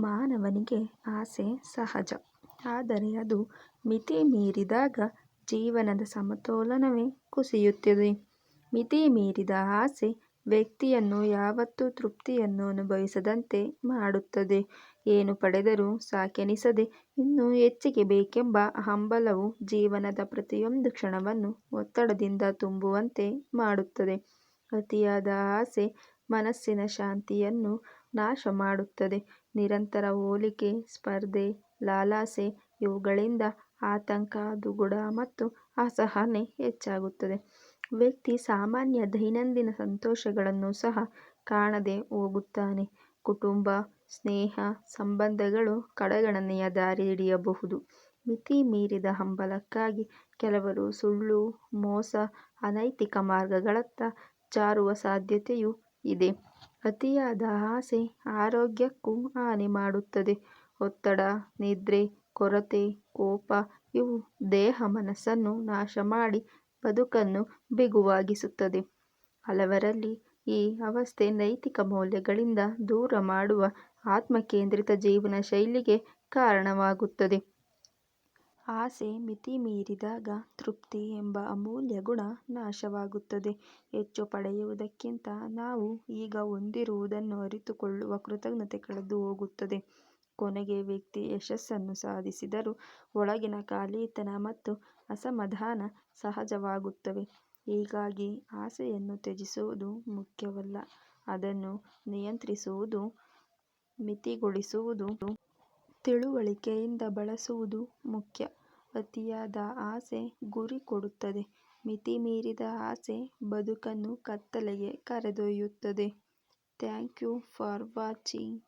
ಮಾನವನಿಗೆ ಆಸೆ ಸಹಜ. ಆದರೆ ಅದು ಮಿತಿ ಮೀರಿದಾಗ ಜೀವನದ ಸಮತೋಲನವೇ ಕುಸಿಯುತ್ತದೆ. ಮಿತಿ ಮೀರಿದ ಆಸೆ ವ್ಯಕ್ತಿಯನ್ನು ಯಾವತ್ತೂ ತೃಪ್ತಿಯನ್ನು ಅನುಭವಿಸದಂತೆ ಮಾಡುತ್ತದೆ. ಏನು ಪಡೆದರೂ ಸಾಕೆನಿಸದೆ ಇನ್ನೂ ಹೆಚ್ಚಿಗೆ ಬೇಕೆಂಬ ಹಂಬಲವು ಜೀವನದ ಪ್ರತಿಯೊಂದು ಕ್ಷಣವನ್ನು ಒತ್ತಡದಿಂದ ತುಂಬುವಂತೆ ಮಾಡುತ್ತದೆ. ಅತಿಯಾದ ಆಸೆ ಮನಸ್ಸಿನ ಶಾಂತಿಯನ್ನು ನಾಶಮಾಡುತ್ತದೆ. ನಿರಂತರ ಹೋಲಿಕೆ, ಸ್ಪರ್ಧೆ, ಲಾಲಸೆ ಇವುಗಳಿಂದ ಆತಂಕ, ದುಗುಡ ಮತ್ತು ಅಸಹನೆ ಹೆಚ್ಚಾಗುತ್ತದೆ. ವ್ಯಕ್ತಿ ಸಾಮಾನ್ಯ ದೈನಂದಿನ ಸಂತೋಷಗಳನ್ನು ಸಹ ಕಾಣದೆ ಹೋಗುತ್ತಾನೆ. ಕುಟುಂಬ, ಸ್ನೇಹ ಸಂಬಂಧಗಳು ಕಡೆಗಣನೆಯ ದಾರಿ ಹಿಡಿಯಬಹುದು. ಮಿತಿ ಮೀರಿದ ಹಂಬಲಕ್ಕಾಗಿ ಕೆಲವರು ಸುಳ್ಳು, ಮೋಸ, ಅನೈತಿಕ ಮಾರ್ಗಗಳತ್ತ ಜಾರುವ ಸಾಧ್ಯತೆಯೂ ಇದೆ. ಅತಿಯಾದ ಆಸೆ ಆರೋಗ್ಯಕ್ಕೂ ಹಾನಿ ಮಾಡುತ್ತದೆ. ಒತ್ತಡ, ನಿದ್ರೆ ಕೊರತೆ, ಕೋಪ ಇವು ದೇಹ ಮನಸ್ಸನ್ನು ನಾಶಮಾಡಿ ಬದುಕನ್ನು ಬಿಗುವಾಗಿಸುತ್ತದೆ. ಹಲವರಲ್ಲಿ ಈ ಅವಸ್ಥೆ ನೈತಿಕ ಮೌಲ್ಯಗಳಿಂದ ದೂರ ಮಾಡುವ ಆತ್ಮಕೇಂದ್ರಿತ ಜೀವನ ಶೈಲಿಗೆ ಕಾರಣವಾಗುತ್ತದೆ. ಆಸೆ ಮಿತಿ ಮೀರಿದಾಗ ತೃಪ್ತಿ ಎಂಬ ಅಮೂಲ್ಯ ಗುಣ ನಾಶವಾಗುತ್ತದೆ. ಹೆಚ್ಚು ಪಡೆಯುವುದಕ್ಕಿಂತ ನಾವು ಈಗ ಹೊಂದಿರುವುದನ್ನು ಅರಿತುಕೊಳ್ಳುವ ಕೃತಜ್ಞತೆ ಕಳೆದುಹೋಗುತ್ತದೆ. ಕೊನೆಗೆ ವ್ಯಕ್ತಿ ಯಶಸ್ಸನ್ನು ಸಾಧಿಸಿದರೂ ಒಳಗಿನ ಖಾಲಿತನ ಮತ್ತು ಅಸಮಾಧಾನ ಸಹಜವಾಗುತ್ತವೆ. ಹೀಗಾಗಿ ಆಸೆಯನ್ನು ತ್ಯಜಿಸುವುದು ಮುಖ್ಯವಲ್ಲ, ಅದನ್ನು ನಿಯಂತ್ರಿಸುವುದು, ಮಿತಿಗೊಳಿಸುವುದು, ತಿಳುವಳಿಕೆಯಿಂದ ಬಳಸುವುದು ಮುಖ್ಯ. ಅತಿಯಾದ ಆಸೆ ಗುರಿ ಕೊಡುತ್ತದೆ ಮಿತಿಮೀರಿದ ಆಸೆ ಬದುಕನ್ನು ಕತ್ತಲೆಗೆ ಕರೆದೊಯ್ಯುತ್ತದೆ. Thank you for watching